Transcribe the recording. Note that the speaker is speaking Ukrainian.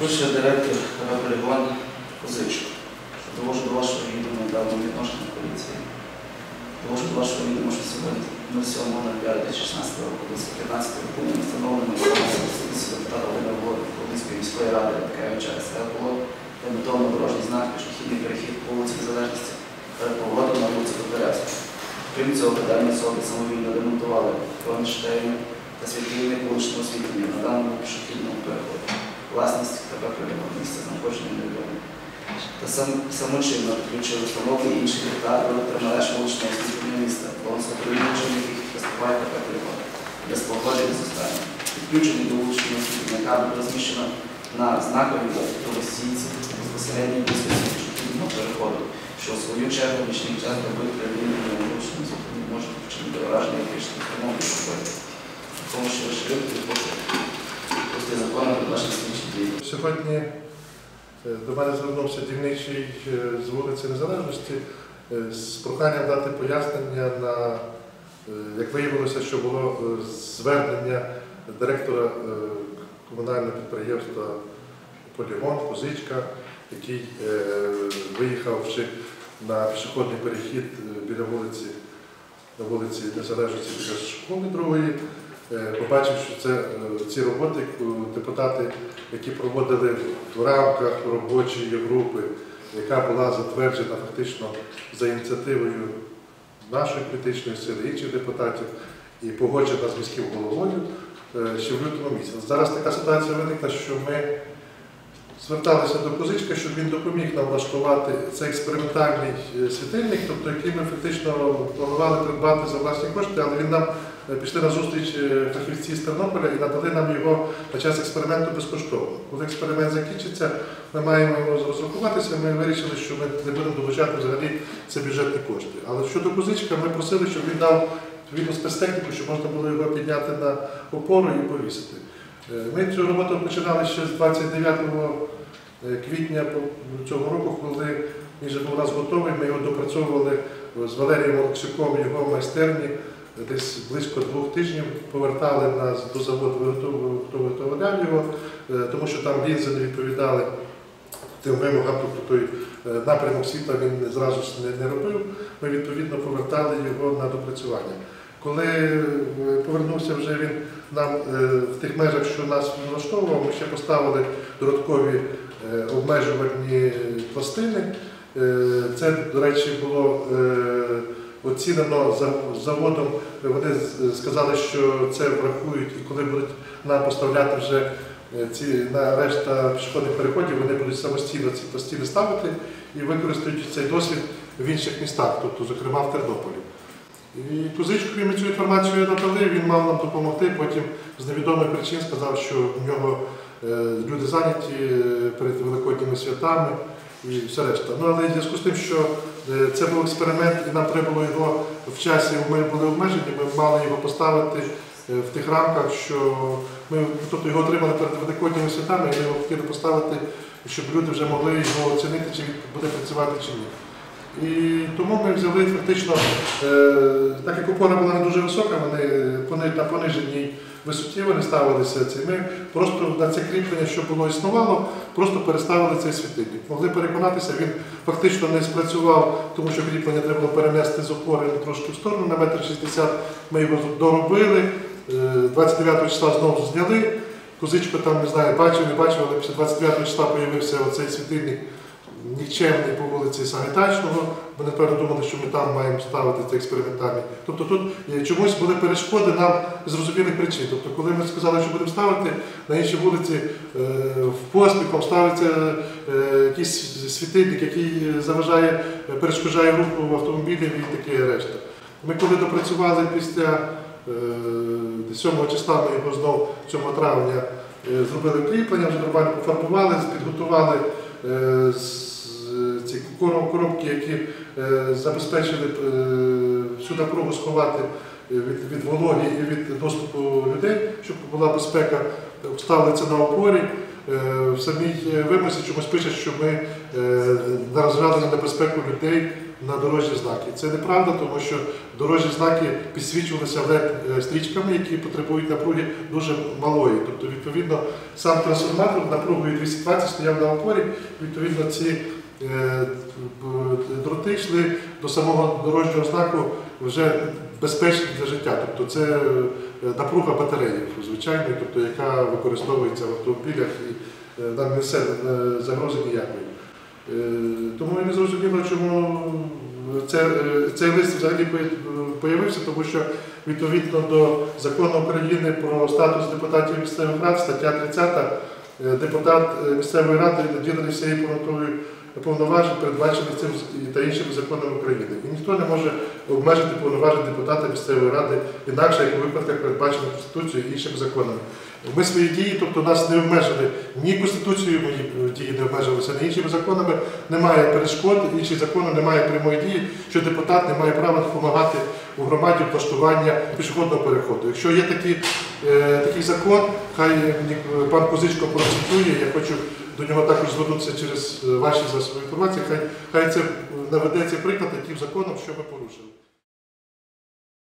Пише директор КВ полігон позичку. Довожу до вашого відома давно відношення поліції. Довожу до вашого відома, що сьогодні 07.05.16 року, близько 15 години встановлено депутата Володимирської міської ради КМЧ СР було орієнтовно дорожній знак пішохідний перехід по вулиці Незалежності перед на вулиці Котляревську. Крім цього, дані особи самовільно ремонтували кронштейни та світильник вуличного освітлення на даному пішохідному переході. Власність КП місця знаходження невідомо. Та сам, самочинно підключили установки інших ліхтар електромереж вуличного освітлення міста, балансово яких виступає КП «Полігон» без погодження з останнім. Підключені до вуличного освітлення кабель розміщено на знаковій трубосійці безпосередньо близькості пішохідного переходу, що в свою чергу нічний час робить прилінення вуличного освітлення може вчинити враження кричних умов проходить. Тому що шрифт пусти законом передбачені слідчі дії. Сьогодні е, до мене звернувся дільничий е, з вулиці Незалежності е, з проханням дати пояснення на, як виявилося, що було звернення директора комунального підприємства Полігон, Позичка, який виїхавши на пішохідний перехід біля вулиці, на вулиці Незалежності біля школи другої, побачив, що це е, ці роботи е, депутати, які проводили в рамках робочої групи, яка була затверджена фактично за ініціативою нашої політичної сили, інших депутатів і погоджена з міським головою е, ще в лютому місяці. Зараз така ситуація виникла, що ми зверталися до Козичка, щоб він допоміг нам влаштувати цей експериментальний е, світильник, тобто який ми фактично планували придбати за власні кошти, але він нам е, пішли на зустріч е, фахівці з Тернополя і надали нам його на час експерименту безкоштовно. Коли експеримент закінчиться, ми маємо його розрахуватися. Ми вирішили, що ми не будемо долучати взагалі це бюджетні кошти. Але щодо Козичка, ми просили, щоб він дав відповідну спецтехніку, щоб можна було його підняти на опору і повісити. Е, Ми цю роботу починали ще з 29 квітня цього року, коли він вже був у нас готовий, ми його допрацьовували з Валерієм Олексюком, його майстерні, десь близько двох тижнів повертали нас до заводу, виготов- виготовляли його, е, тому що там лінзи не відповідали тим вимогам, тобто той е, напрямок світла він зразу не, робив. Ми відповідно повертали його на допрацювання. Коли е, повернувся вже він нам е, в тих межах, що нас влаштовував, ми ще поставили додаткові е, обмежувальні пластини. Е, Це, до речі, було е, оцінено за- заводом. Вони сказали, що це врахують, і коли будуть нам поставляти вже е, ці на решта пішохідних переходів, вони будуть самостійно ці пластини ставити і використають цей досвід в інших містах, тобто, зокрема в Тернополі. І Козичкові ми цю інформацію надали, він мав нам допомогти. Потім з невідомих причин сказав, що в нього е, люди зайняті е, перед великодніми святами і все решта. Ну але в зв'язку з тим, що е, це був експеримент, і нам треба було його в часі, ми були обмежені, ми мали його поставити е, в тих рамках, що ми тобто його отримали перед великодніми святами, і ми його хотіли поставити, щоб люди вже могли його оцінити, чи буде працювати чи ні. І тому ми взяли фактично, е, так як опора була не дуже висока, вони на пониженій висоті вони ставилися ці. Ми просто на це кріплення, що було існувало, просто переставили цей світильник. Могли переконатися, він фактично не спрацював, тому що кріплення треба було перенести з опори трошки в сторону на метр шістдесят. Ми його доробили. Е, 29 числа знову зняли. Козичко там не знаю, бачив, не бачив, але після 29 числа з'явився оцей світильник нікчемний по вулиці Сагайдачного. Ми напевно думали, що ми там маємо ставити цей експериментальний. Тобто тут е, чомусь були перешкоди нам зрозумілих причин. Тобто, коли ми сказали, що будемо ставити, на іншій вулиці е, в поспіхом ставиться е, якийсь світильник, який заважає, е, перешкоджає руху автомобілів і таке решта. Ми коли допрацювали після е, 7 числа, ми його знову 7 травня е, зробили кріплення, вже нормально пофарбували, підготували е, ці короб- коробки, які е, забезпечили е, всю напругу сховати е, від, від вологи і від доступу людей, щоб була безпека, вставили на опорі. Е, В самій е, вимозі чомусь пише, що ми на на небезпеку людей на дорожні знаки. Це неправда, тому що дорожні знаки підсвічувалися led стрічками, які потребують напруги дуже малої. Тобто, відповідно, сам трансформатор напругою 220 стояв на опорі, відповідно, ці е, дроти йшли до самого дорожнього знаку вже безпечні для життя. Тобто це е, напруга батареї, звичайної, тобто, яка використовується в автомобілях і е, нам несе е, загрози ніякої. Е, Тому я не зрозуміло, чому це, е, цей лист взагалі появився, тому що відповідно до закону України про статус депутатів місцевих рад, стаття 30, е, депутат е, місцевої ради наділений всією повнотою повноважень, передбачених цим та іншими законами України. І ніхто не може обмежити повноважень депутата місцевої ради інакше, як у випадках передбачених Конституцією і іншими законами. Ми свої дії, тобто нас не обмежили ні Конституцією, мої дії не іншими законами. Немає перешкод, інші закони немає прямої дії, що депутат не має права допомагати у громаді влаштування пішохідного переходу. Якщо є такий, е, такий закон, хай е, пан Козичко процитує, я хочу до нього також звернутися через е, ваші засоби інформації, хай, хай це е, наведеться приклад, яким законом, що ми порушили.